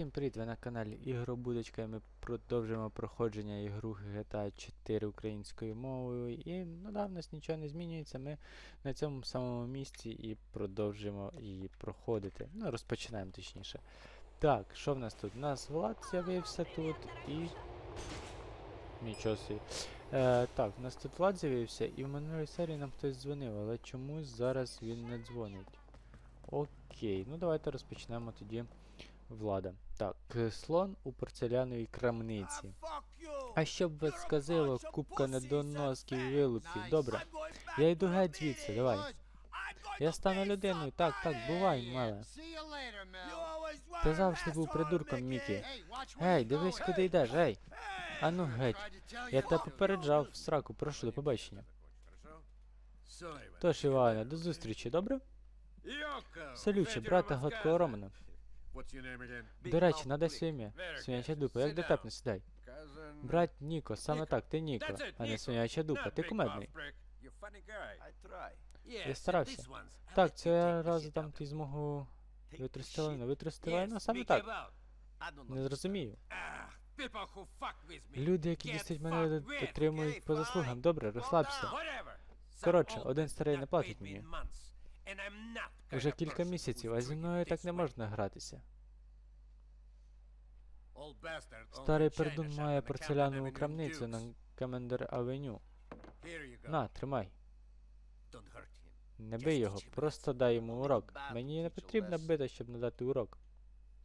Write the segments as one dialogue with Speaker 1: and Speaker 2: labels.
Speaker 1: Всім привіт, ви на каналі Ігробудочка і ми продовжуємо проходження ігру GTA 4 українською мовою. І ну в нас нічого не змінюється. Ми на цьому самому місці і продовжуємо її проходити. Ну, розпочинаємо точніше. Так, що в нас тут? У нас Влад з'явився тут і. Нічого собі. Е, так, у нас тут Влад з'явився, і в минулій серії нам хтось дзвонив, але чомусь зараз він не дзвонить. Окей, ну давайте розпочнемо тоді влада. Так, е, слон у порцеляновій крамниці. А щоб вас сказило, купка недоносків і вилупків. Добре, я йду геть звідси, давай. Я стану людиною, так, так, бувай, мале. Ти завжди був придурком, Мікі. Гей, дивись, куди йдеш, гей. Ану геть. Я тебе попереджав в сраку, прошу до побачення. Тож, Іване, до зустрічі, добре? Салюче, брата гладкого Романа. До речі, надай своє ім'я. Свиняча дупа, як дотепно сідай. Брат Ніко, саме так, ти Ніко, а не свиняча дупа, ти кумедний.
Speaker 2: Я старався.
Speaker 1: Так, це разом там ти змогу витрусти лайно. Саме так. Не зрозумію. Люди, які дістають мене, отримують по заслугам. Добре, розслабся.
Speaker 2: Коротше, один старий не платить мені.
Speaker 1: Уже кілька місяців, а зі мною так не можна гратися. Старий пердун має порцелянову крамницю на Кемендер Авеню. На, тримай. Не бий його, просто дай йому урок. Мені не потрібна бита, щоб надати урок.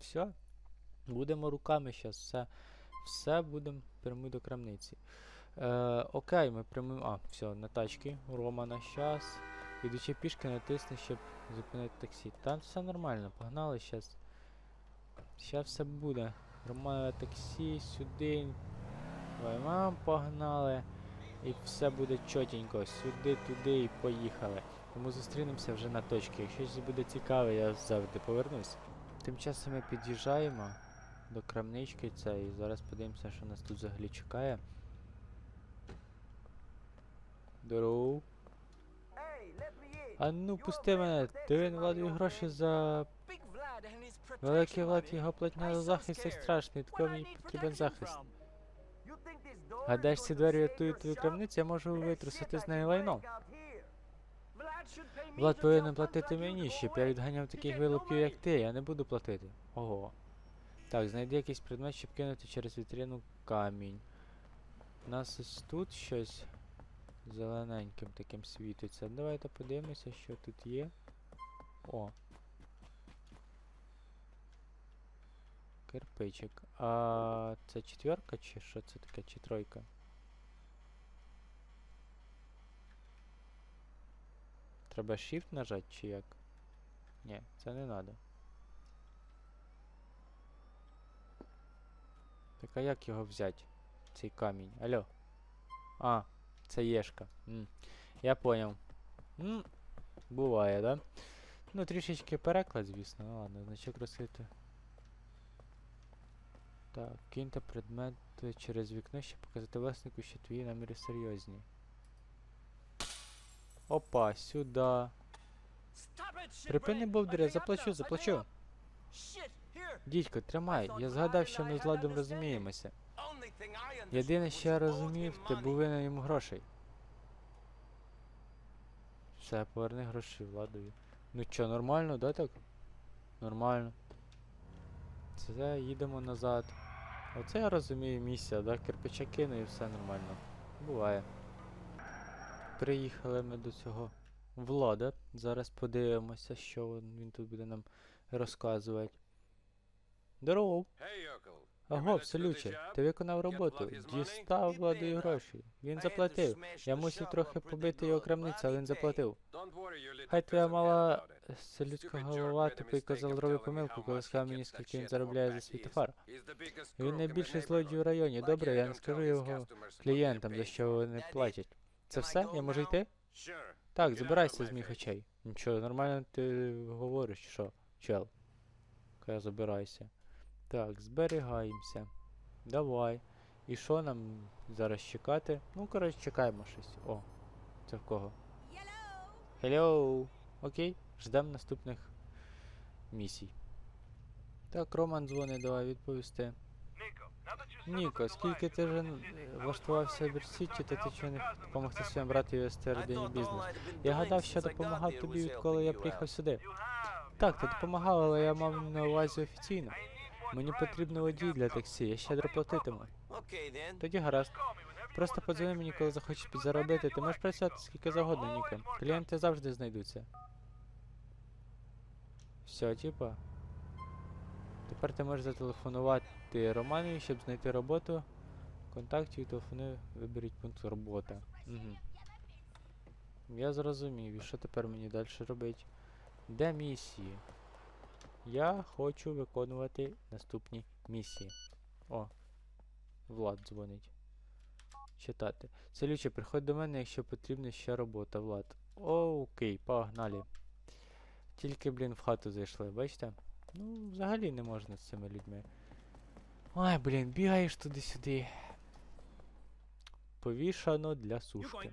Speaker 1: Все. Будемо руками зараз, все. Все будемо прямий до крамниці. Е, окей, ми прямуємо. А, все, на тачки. Романа щас. Ідучи пішки, натисни, щоб зупинити таксі. Там все нормально, погнали щас. Щас все буде. Романове таксі, сюди. Давай, погнали. І все буде чотенько. Сюди, туди і поїхали. Тому зустрінемося вже на точці. Якщо щось буде цікаве, я завжди повернусь. Тим часом ми під'їжджаємо до крамнички і зараз подивимося, що нас тут взагалі чекає. Здорово. А ну пусти мене, ти владою гроші за великий влад його платня за захист це страшний, такого мені потрібен захист. Гадаєш, ці двері рятують твою крамницю, я можу витрусити з неї лайно. Влад повинен платити мені, щоб я відганяв таких вилупків, як ти, я не буду платити. Ого. Так, знайди якийсь предмет, щоб кинути через вітрину камінь. У нас ось тут щось зелененьким таким світиться. Давайте подивимося, що тут є. О. Кирпичик. А це четверка чи що це таке? Чи тройка? Треба Shift нажати чи як? Ні, це не треба. Так а як його взяти? Цей камінь. Алло. А, це єшка. М. Я поняв. М. Буває, да? Ну, трішечки переклад, звісно. Ну ладно, значок розкрити. Так, киньте предмет через вікно, щоб показати власнику, що твої наміри серйозні. Опа, сюди. Припини бовдури, заплачу, заплачу. Дідько, тримай, я згадав, що ми з Владом розуміємося. Єдине, що я розумів, ти був винен йому грошей. Все, поверни гроші Владові. Ну що, нормально, да так? Нормально. Це їдемо назад. Оце я розумію місія, да? Кирпича кину і все нормально. Буває. Приїхали ми до цього влада. Зараз подивимося, що він тут буде нам розказувати. Здорово! Аго, салюче, ти виконав роботу. Дістав владою гроші. Він заплатив. Я мусив трохи побити його крамницю, але він заплатив. Хай твоя мала селюдська голова тупий козел зробив помилку, коли сказав мені, скільки він заробляє за світофар. Він найбільший злодій у районі. Добре, я не скажу його клієнтам, за що вони платять. Це все? Я можу йти? Так, забирайся з моїх очей. Нічого, нормально ти говориш, що, чел. Каже, забирайся. Так, зберігаємося. Давай. І що нам зараз чекати? Ну, коротше, чекаємо щось. О, це в кого? Hello! Окей, ждемо наступних місій. Так, Роман дзвонить, давай відповісти. Ніко, скільки ти вже влаштувався в Бірсіті, то ти чого не допомогти своєму брату вести родині бізнес? Я гадав, що допомагав тобі, відколи я приїхав сюди. Так, ти допомагав, але я мав на увазі офіційно. Мені потрібно водій для таксі, я щедро платитиму. Тоді гаразд. Просто подзвони мені, коли захочеш підзаробити. Ти можеш працювати скільки завгодно, Ніко. Клієнти завжди знайдуться. Все, типа. Тепер ти можеш зателефонувати Романові, щоб знайти роботу. Контактів, телефони, виберіть пункт робота. Угу. Я зрозумів. І що тепер мені далі робити? Де місії? Я хочу виконувати наступні місії. О, Влад дзвонить. Читати. Целюче, приходь до мене, якщо потрібна ще робота, Влад. Окей, погнали. Тільки, блін, в хату зайшли, бачите? Ну, взагалі не можна з цими людьми. Ой, блін, бігаєш туди-сюди. Повішано для сушки.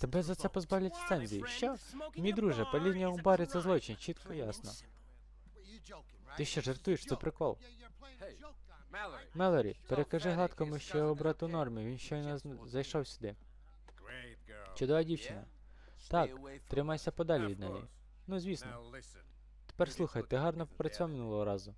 Speaker 1: Тебе за це позбавлять ліцензії. Що? Мій друже, паління у барі це злочин, чітко ясно. Ти що жартуєш, це прикол. Мелорі, перекажи гладкому, що його брат у нормі, він щойно зайшов сюди. Чудова дівчина. Так, тримайся подалі від неї. Ну, звісно. Тепер слухай, ти гарно попрацював минулого разу.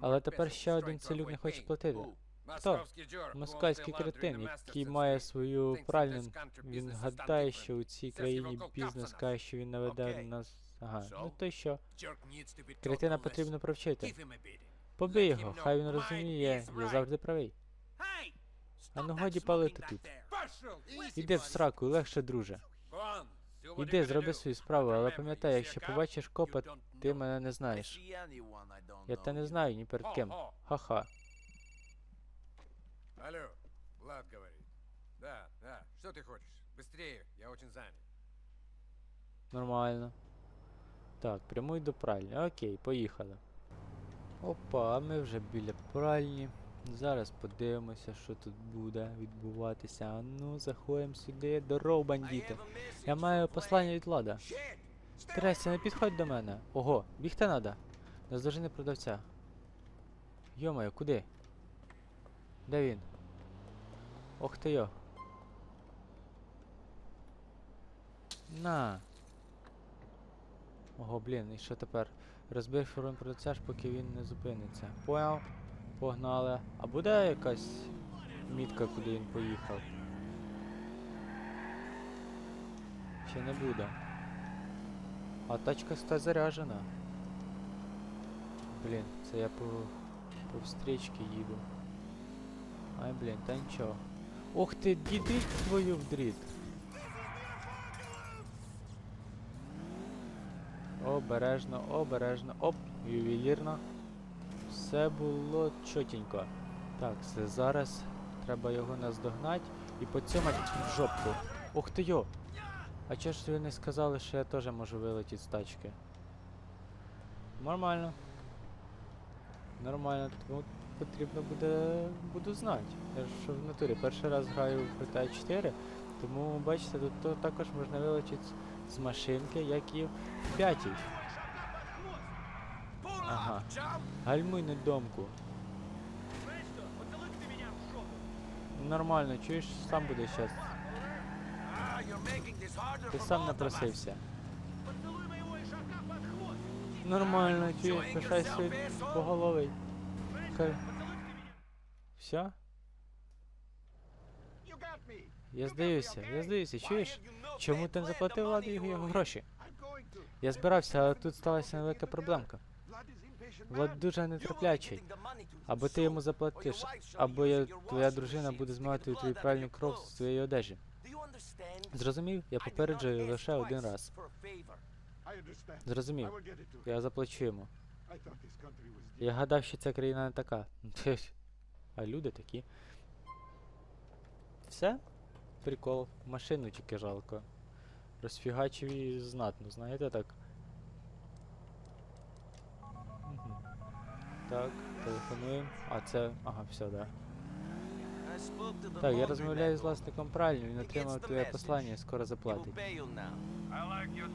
Speaker 3: Але тепер ще один целюк не хоче платити.
Speaker 1: Хто? Москальський кретин, який має свою пральню. Він гадає, що у цій країні бізнес каже, що він наведе нас. Ага, ну то й що?
Speaker 3: Кретина
Speaker 1: потрібно провчити. Побий його, хай він розуміє, я завжди правий.
Speaker 3: А ну годі палити тут.
Speaker 1: Іди в сраку, легше, друже.
Speaker 3: Іди, зроби свою справу, але пам'ятай, якщо побачиш копа,
Speaker 1: Ти мене не знаєш. Я те не знаю ні перед ким. Ха-ха.
Speaker 2: Алло, Влад говорит. Да, да. Что ты хочешь? Быстрее, я очень занят.
Speaker 1: Нормально. Так, прямуй до пральні. Окей, поїхали. Опа, ми вже біля пральні. Зараз подивимося, що тут буде відбуватися. А ну, заходимо сюди. Здоров, бандіти. Я маю послання від влада. Тресся, не підходь до мене. Ого, бігти надо. Наздожени продавця. Йомаю, куди? Де він? Ох ти йо. На. Ого, блін, і що тепер? Розбив продавця, аж поки він не зупиниться. Поняв? Погнали. А буде якась мітка, куди він поїхав? Ще не буде. А тачка ста заряджена. Блін, це я по, по встрічці їду. Ай, блін, та нічого. Ох ти, діди твою в Обережно, обережно. Оп, ювелірно. Все було чотенько. Так, це зараз треба його наздогнати і поцьомати в жопку. Ух ти йо! А чого ж ви не сказали, що я теж можу вилетіти з тачки? Нормально. Нормально, тому потрібно буде буду знати. Я ж в натурі перший раз граю в GTA 4, тому бачите, тут також можна вилетіти з машинки, як і в п'ятій. Ага. Гальмуй на домку. Нормально, чуєш, сам буде щас. Ти сам напросився. Нормально, чуєш, пишайся поголовий. Хай. Все? Я здаюся, я здаюся, чуєш? Чому ти не заплатив владі його, гроші? Я збирався, але тут сталася невелика проблемка. Влад дуже нетерплячий. Або ти йому заплатиш, або я, твоя дружина буде змивати твою правильну кров з твоєї одежі. Зрозумів? Я попереджую лише один раз. Зрозумів. Я заплачу йому. Я гадав, що ця країна не така. А люди такі. Все? Прикол. Машину тільки жалко. Розфігачив її знатно, знаєте так. Так, телефонуємо. А це. Ага, все, да. Так, я розмовляю з власником пральні, він отримав твоє послання і скоро заплатить.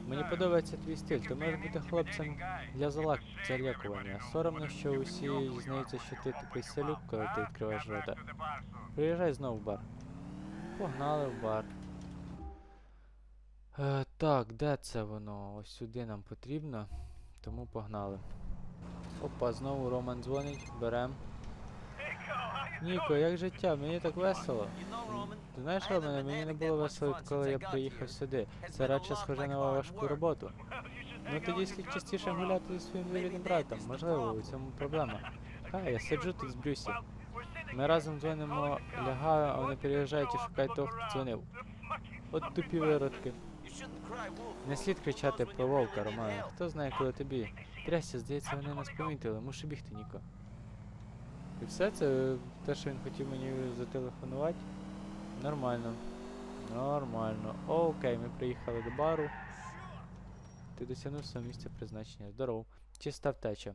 Speaker 1: Мені подобається твій стиль, ти можеш бути хлопцем для залак... залякування. Соромно, що усі знаються, що ти такий селюк, коли ти відкриваєш рота. Приїжджай знову в бар. Погнали в бар. Е, так, де це воно? Ось сюди нам потрібно. Тому погнали. Опа, знову Роман дзвонить, берем. Ніко, як життя? Мені так весело. Ти знаєш, Романе, мені не було весело, відколи я приїхав сюди. Це радше схоже на важку роботу. Ну тоді слід частіше гуляти зі своїм рідним братом. Можливо, у цьому проблема. А, я сиджу тут з Брюсі. Ми разом дзвонимо, лягаю, а вони переїжджають і шукають того, хто дзвонив. От тупі виродки. Не слід кричати про вовка, Романе. Хто знає, коли тобі. Трясся, здається, вони нас помітили. Мушу бігти, Ніко. І все це те, що він хотів мені зателефонувати. Нормально. Нормально. Окей, ми приїхали до бару. Ти досягнув свого місця призначення. Здоров. Чиста втеча.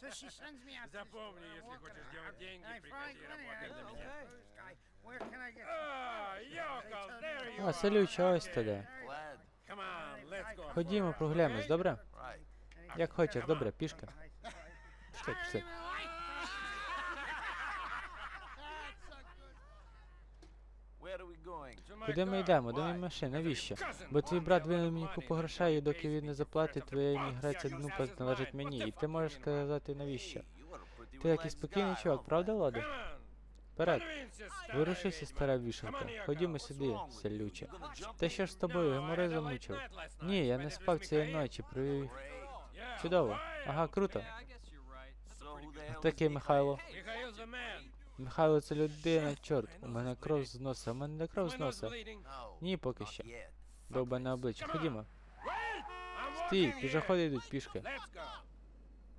Speaker 4: So she sends me out
Speaker 2: Запомни, если хочешь делать деньги, приходи работать для меня.
Speaker 4: Where can I get
Speaker 2: Ah, Yokos, there you
Speaker 1: А,
Speaker 2: are.
Speaker 1: селюча, ось ти де.
Speaker 5: Glad.
Speaker 2: Come on, let's go.
Speaker 1: Ходімо, прогуляємось, добре? Як хочеш, добре, пішки. Пішли, пішли.
Speaker 5: Where are we going?
Speaker 2: To my
Speaker 1: Куди ми йдемо? До моєї машини, навіщо? Бо твій брат винен мені купу грошей, і доки він не заплатить, твоя імміграція
Speaker 2: box
Speaker 1: дну
Speaker 2: just
Speaker 1: належить мені. І ти можеш сказати навіщо? Ти якийсь спокійний чувак, правда?
Speaker 2: Come.
Speaker 1: Вперед. Вирушися, стара
Speaker 2: Яков.
Speaker 1: Ходімо сюди, селюче. Та що ж з тобою,
Speaker 2: late
Speaker 1: замучив? Ні, я не спав цієї ночі. При... Чудово. Ага, круто. Такий Михайло. Михайло, це людина, чорт. У мене кров з носа. У мене не кров з носа. Ні, поки
Speaker 5: yet.
Speaker 1: Довбане обличчя. Ходімо. Стій, пішоходи йдуть пішки.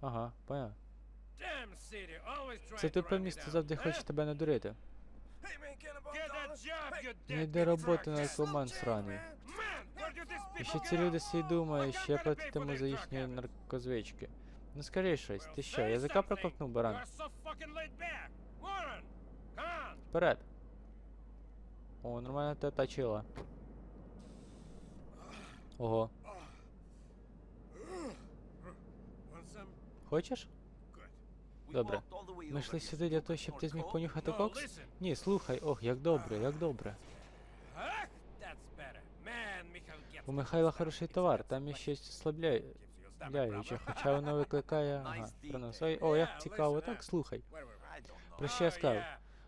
Speaker 1: Ага, поняв. Це тупе місто завжди хоче тебе надурити. Не йде роботи на наркоман сраний. І ще ці люди всі думають, що я платитиму за їхні наркозвички. Ну скажи щось, ти що, язика проковтнув баран? Вперед! О, нормально те точила. Ого. Хочеш? Добре. Ми йшли сюди для того, щоб ти зміг понюхати кокс? Ні, слухай, ох, як добре, як добре. У Михайла хороший товар, там є щось слабляє.
Speaker 2: Gives you a stomach
Speaker 1: Ляюче,
Speaker 2: problem.
Speaker 1: хоча воно викликає. Ага. Ой, о, як цікаво, так, слухай. Про що я
Speaker 2: Oh,
Speaker 1: сказав?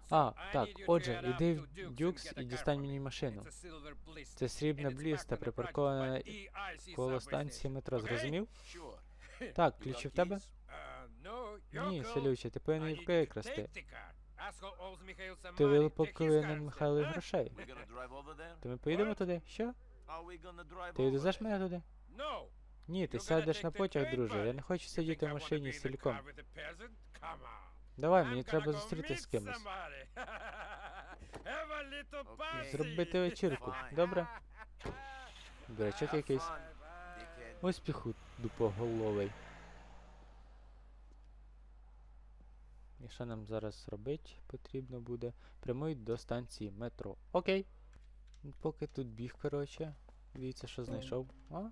Speaker 1: А, так, отже, іди в Дюкс і дістань мені машину. Це срібна бліста, припаркована коло станції метро, зрозумів? Так, ключі в тебе?
Speaker 2: Uh,
Speaker 1: Ні, селюче, ти повинен викрасти.
Speaker 2: Mikhail some
Speaker 1: Ти
Speaker 2: his
Speaker 1: повинен
Speaker 2: huh?
Speaker 1: грошей. То ми поїдемо туди? Що? Ти відвезеш мене туди? Ні, ти сядеш на потяг, друже. Я не хочу сидіти в машині з
Speaker 2: in
Speaker 1: Давай, мені треба зустрітися з кимось. Зробити вечірку. Добре? Дурачок якийсь. Успіху, дупоголовий. І що нам зараз робити потрібно буде? Прямують до станції метро. Окей. Поки тут біг, коротше. Дивіться, що знайшов. О,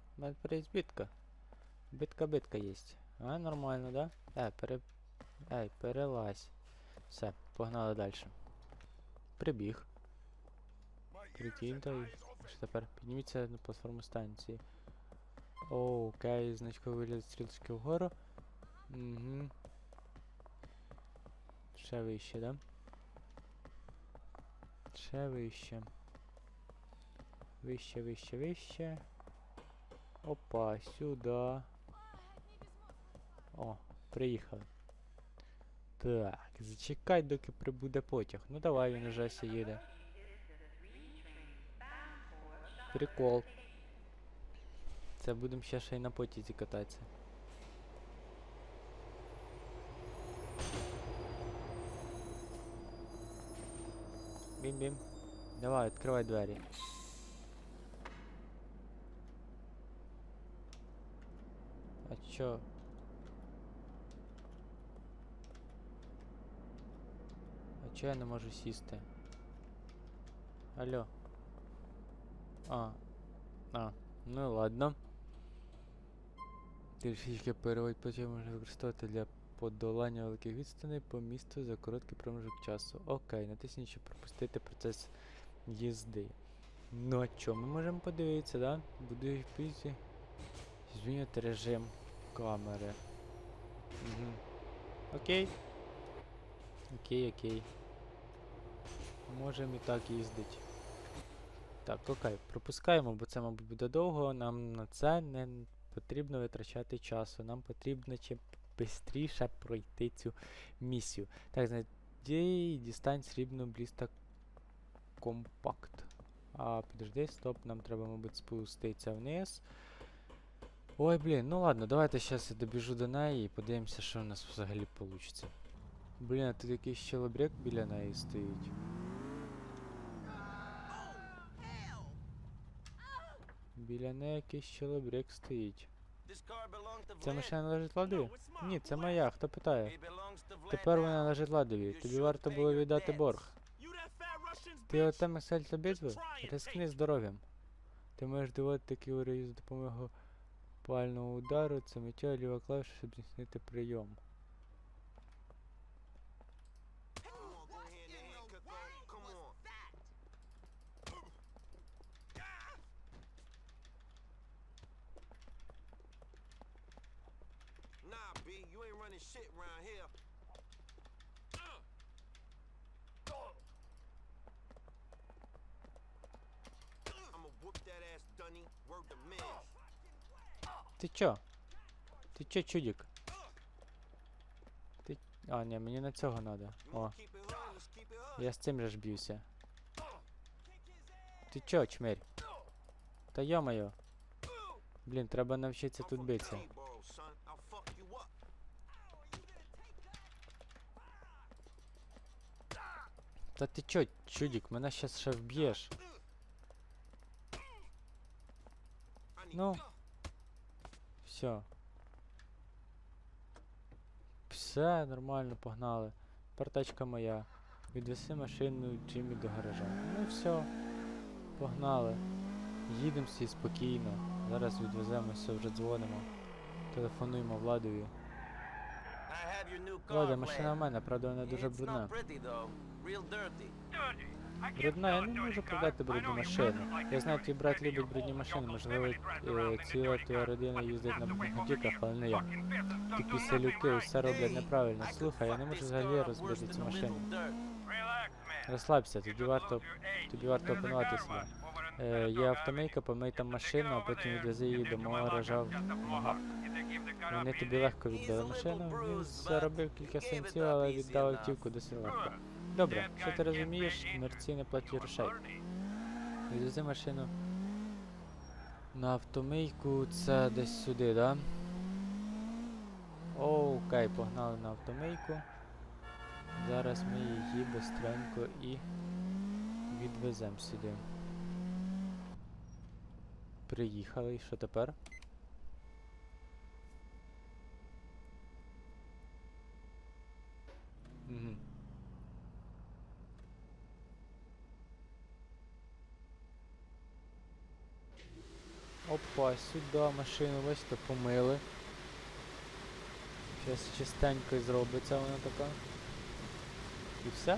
Speaker 1: переїзд битка. Битка-битка єсть. А, нормально, да? Е, пере... Ей, перелазь. Все, погнали далі. Прибіг. Прикиньте, і що тепер? Підніміться на платформу станції. Окей, значковий вигляд стрілочки вгору. Угу. Ще вище, да? Ще вище. Вище, вище, вище. Опа, сюди. О, приїхали. Так, зачекай, доки прибуде потяг. Ну давай, він уже все їде. Прикол. Це будемо ще ще й на потязі кататися. Бім-бім. Давай, відкривай двері. А чо? А чо я не можу сісти? Алло. А. А. Ну ладно. Трішечки переводь потім можна використовувати для подолання великих відстаней по місту за короткий проміжок часу. Окей, натисніть, щоб пропустити процес їзди. Ну а що, ми можемо подивитися, да? Буду пізі. Змінювати режим камери. Угу. Окей. Окей, окей. Можемо і так їздити. Так, окей, пропускаємо, бо це, мабуть, буде довго. Нам на це не потрібно витрачати часу. Нам потрібно чим швидше пройти цю місію. Так, знайди дістань срібну бліста компакт. А, підожди, стоп, нам треба, мабуть, спуститися вниз. Ой, блін, ну ладно, давайте зараз я добіжу до неї і подивимося, що в нас взагалі вийде. Блін, а тут якийсь челобрек біля неї стоїть. Біля неї якийсь челобрек стоїть.
Speaker 5: Vlad.
Speaker 1: машина належить Ладові? Ні, це моя, хто питає? Тепер вона належить Ладові. Тобі варто було віддати борг. Ти оте Максельця битви? Рискни здоров'ям. Ти можеш доводити такі уровні за допомогою пального удару, це миття ліва клавіша, щоб здійснити прийом.
Speaker 6: Running shit around here. I'ma whoop that ass, Dunny. Word to Miz.
Speaker 1: Ти чо? Ти чо, чудік? Ти... А, ні, мені на цього треба.
Speaker 6: You
Speaker 1: О,
Speaker 6: wanna keep it hood, let's keep it hood.
Speaker 1: я з цим же ж б'юся. Ти чо, чмирь? Та йо-моє. Блін, треба навчитися тут битися. Та ти чо, чудік, мене щас ще вб'єш. Ну. Все. Все, нормально, погнали. Партачка моя. Відвеси машину Джиммі до гаража. Ну все. Погнали. Їдемо всі спокійно. Зараз відвеземося, вже дзвонимо. Телефонуємо владові.
Speaker 5: I have your new car,
Speaker 1: Влада, машина в мене, правда вона дуже брудна. Брудна, я не можу продати брудну машину. Я знаю, твій брат любить брудні машини, можливо, ціла твоя родина їздить на брудних діках, але не я. Тупі селюки усе роблять неправильно. Слухай, я не можу взагалі розбити цю машину. Розслабся, тобі варто, тобі варто опанувати себе. Е, є автомийка, помий там машину, а потім відвези її до мого гаража в. Вони тобі легко віддали машину, він заробив кілька сенців, але віддав автівку досить легко. Добре, що ти розумієш, мерці не платять грошей. Відвези машину на автомийку, це десь сюди, да? Окей, погнали на автомийку. Зараз ми її бистренько і відвеземо сюди. Приїхали, що тепер? Угу. Опа, сюди машину бачите, помили. Зараз чистенько зробиться вона така. І все?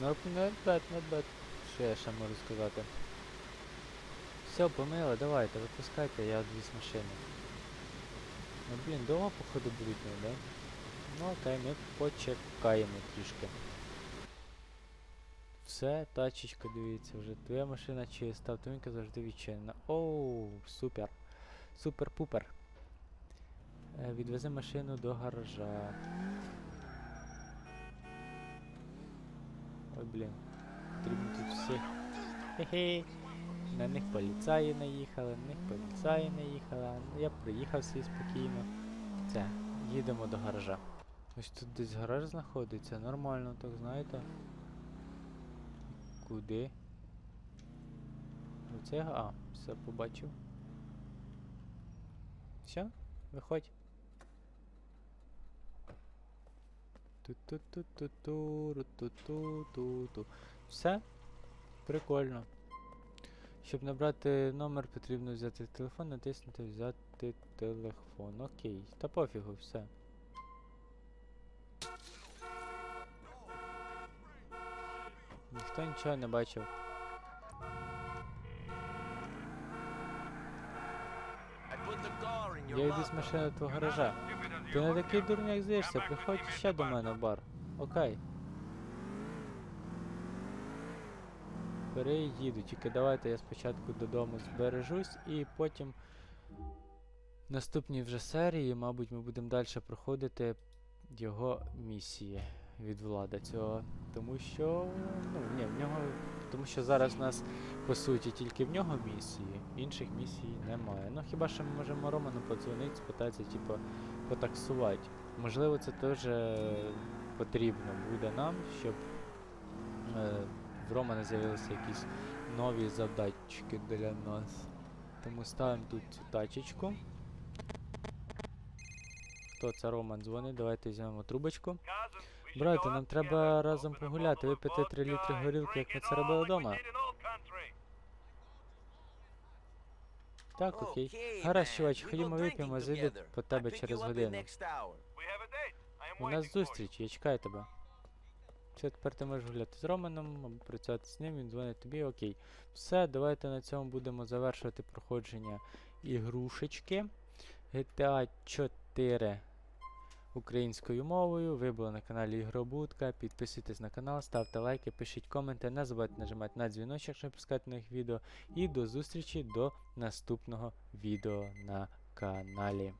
Speaker 1: Not, not bad, not bad. Що я ще можу сказати? Все, помили, давайте, випускайте, я відвіз машину. Ну блін, довго походу будуть, ну, да? Ну окей, ми почекаємо трішки. Все, тачечка, дивіться, вже твоя машина чиста, автомобілька завжди відчинена. Оу, супер. Супер-пупер. Е, відвези машину до гаража. Ой, блін. Потрібно тут всіх. Хе-хе. На них поліцаї наїхали, на них поліцаї наїхали, я приїхав собі спокійно. Це, їдемо до гаража. Ось тут десь гараж знаходиться, нормально, так знаєте. Куди? Оце, а, все побачив. Все, виходь. Ту-ту-ту-ту-ту-ру-ту-ту-ту-ту. Все? Прикольно. Щоб набрати номер, потрібно взяти телефон, натиснути взяти телефон. Окей. Та пофігу, все. Ніхто нічого не бачив. Я йду з машини твого гаража. Ти не такий дурний, як здаєшся, приходь ще до мене в бар. Окей. Переїду, тільки давайте я спочатку додому збережусь і потім в наступній вже серії, мабуть, ми будемо далі проходити його місії від влада цього. Тому що. Ну, ні, в нього. Тому що зараз у нас по суті тільки в нього місії, інших місій немає. Ну хіба що ми можемо Роману подзвонити, спитатися, типу, потаксувати. Можливо, це теж е, потрібно буде нам, щоб е, в Романа з'явилися якісь нові задачки для нас. Тому ставимо тут цю тачечку. Хто це Роман дзвонить? Давайте візьмемо трубочку. Брате, нам треба разом погуляти, випити 3 літри горілки, як ми це робили вдома. Так, окей. Гаразд, чувач, ходімо вип'ємо, зайду по тебе через годину. У нас зустріч, я чекаю тебе. Все, тепер ти можеш гуляти з Романом, або працювати з ним, він дзвонить тобі, окей. Все, давайте на цьому будемо завершувати проходження ігрушечки. GTA 4 українською мовою. Ви були на каналі Ігробудка. Підписуйтесь на канал, ставте лайки, пишіть коменти, не забувайте нажимати на дзвіночок, щоб пускати нових відео. І до зустрічі до наступного відео на каналі.